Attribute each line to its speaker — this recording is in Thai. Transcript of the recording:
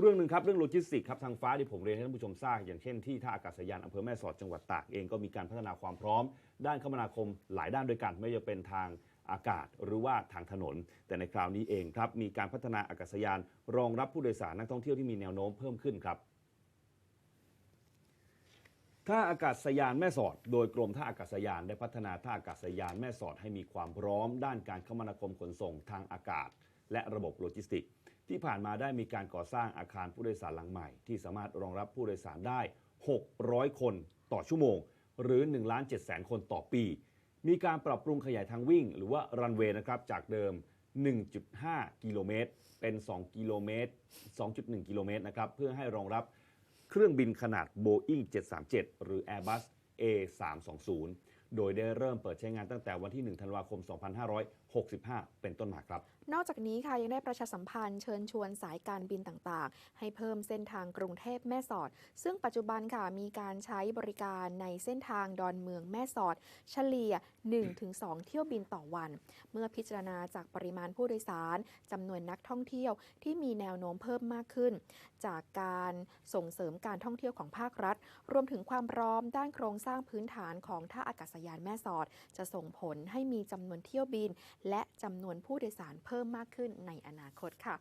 Speaker 1: เรื่องหนึ่งครับเรื่องโลจิสติกส์ครับทางฟ้าที่ผมเรียนให้ท่านผู้ชมทราบอย่างเช่นที่ท่าอากาศยานอำเภอแม่สอดจังหวัดตากเองก็มีการพัฒนาความพร้อม ด้านคมนาคมหลายด้านด้วยกัน ไม่ว่าจะเป็นทางอากาศหรือว่าทางถนน แต่ในคราวนี้เองครับมีการพัฒนาอากาศยานรองรับผู้โดยสารนักท่องเที่ยวที่มีแนวโน้มเพิ่มขึ้นครับท่าอากาศยานแม่สอด โดยกรมท่าอากาศยานได้พัฒนาท่าอากาศยานแม่สอดให้มีความพร้อม ด้านการคมนาคมขนส่งทางอากาศ และระบบโลจิสติกส์ที่ผ่านมาได้มีการก่อสร้างอาคารผู้โดยสารหลังใหม่ ที่สามารถรองรับผู้โดยสารได้ 600 คนต่อชั่วโมง หรือ1ล้าน7แสนคนต่อปี มีการปรับปรุงขยายทางวิ่ง หรือว่ารันเวย์นะครับจากเดิม 1.5 กิโลเมตร เป็น 2 กิโลเมตร 2.1 กิโลเมตรนะครับเพื่อให้รองรับเครื่องบินขนาด Boeing 737 หรือ Airbus A320 โดยได้เริ่มเปิดใช้งานตั้งแต่วันที่ 1 ธันวาคม 2565 เป็นต้นมาครับ
Speaker 2: นอกจากนี้ค่ะยังได้ประชาสัมพันธ์เชิญชวนสายการบินต่างๆ ให้เพิ่มเส้นทางกรุงเทพแม่สอด ซึ่งปัจจุบันค่ะมีการใช้บริการในเส้นทางดอนเมืองแม่สอด เฉลี่ย 1-2 เที่ยวบินต่อวัน เมื่อพิจารณาจากปริมาณผู้โดยสารจำนวนนักท่องเที่ยวที่มีแนวโน้มเพิ่มมากขึ้น จากการส่งเสริมการท่องเที่ยวของภาครัฐ รวมถึงความพร้อมด้านโครงสร้างพื้นฐานของท่าอากาศยานแม่สอด จะส่งผลให้มีจำนวนเที่ยวบิน และจำนวนผู้โดยสารเพิ่มมากขึ้นในอนาคตค่ะ